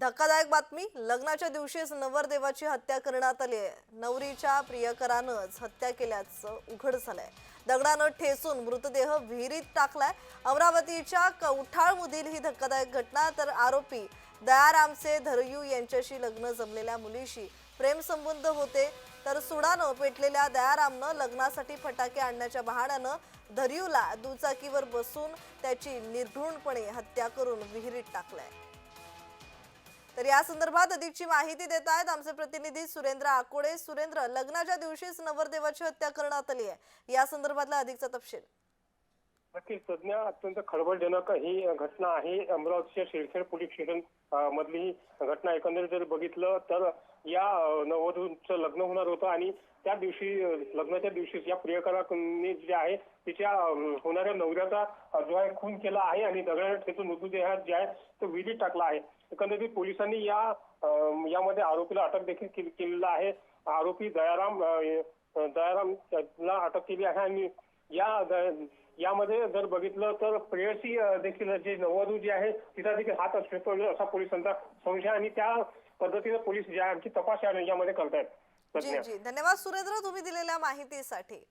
धक्कादायक बातमी. लग्नाच्या दिवशीच नवरदेवाची हत्या करण्यात आली आहे. नवरीच्या प्रियकरानंच हत्या केल्याचं उघड झालंय. दगडानं ठेचून मृतदेह विहिरीत टाकलाय. अमरावतीच्या कवठाळमधील ही धक्कादायक घटना तर आरोपी दयारामचे धरयू यांच्याशी लग्न जमलेल्या मुलीशी प्रेमसंबंध होते. तर सुडानं पेटलेल्या दयारामनं लग्नासाठी फटाके आणण्याच्या बहाण्यानं धरयूला दुचाकीवर बसून त्याची निर्घृणपणे हत्या करून विहिरीत टाकलाय. तर या संदर्भात अधिकची माहिती देत आहेत आमचे प्रतिनिधी सुरेंद्र आकोडे सुरेंद्र लग्नाच्या दिवशीच नवरदेवाची हत्या करण्यात आली आहे. या संदर्भातला अधिकचा तपशील. नक्कीच. तज्ञ अत्यंत खळबळजनक ही घटना आहे. अमरावतीच्या शिरखेड पोलीस स्टेशन मधली ही घटना एकंदरीत जर बघितलं तर या नववधूंचं लग्न होणार होतं आणि त्या दिवशी लग्नाच्या दिवशीच या प्रियकरांनी जे आहे तिच्या होणाऱ्या नवऱ्याचा जो आहे खून केला आहे आणि दगडाने ठेचून मृतदेहात जे आहे तो विहिरीत टाकला आहे. एकंदरीत पोलिसांनी या यामध्ये आरोपीला अटक देखील केलेला आहे. आरोपी दयाराम दयाराम ला अटक केली आहे आणि या यामध्ये जर बघितलं तर प्रेयसी देखील जे नववधू जी आहे तिचा देखील हात असतो म्हणजे असा पोलिसांचा संशय आणि त्या पद्धतीने पोलीस जे आहे आणखी तपास यामध्ये करतायत जी जी. धन्यवाद सुरेंद्र तुम्ही दिलेल्या माहितीसाठी.